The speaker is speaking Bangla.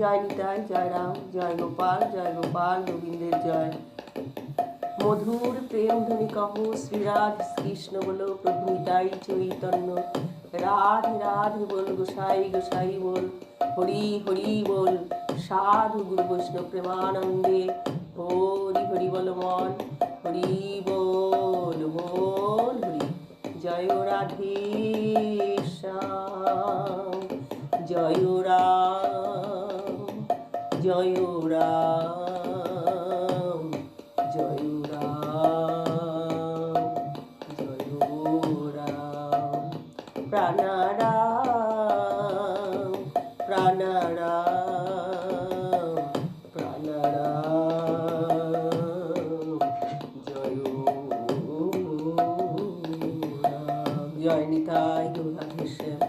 জয় নিতাই, জয় রাম, জয় গোপাল জয় গোপাল গোবিন্দের জয়। মধুর প্রেম ধ্বনি কহ শ্রীরাধ কৃষ্ণ বলো, প্রভু নিতাই চৈতন্য। রাধে রাধে বল, গোসাই গোসাই বল, হরি হরি বল, সাধু গুরু বৈষ্ণব প্রেমানন্দে। হরি হরি বল মন, হরি বল বল হরি। জয় রাধে শ্যাম, জয় জয় রাম জয় রাম জয় রাম। প্রাণারাম প্রাণারাম প্রাণারাম জয় রাম। জয় নিতাই গৌরাধেশ্যাম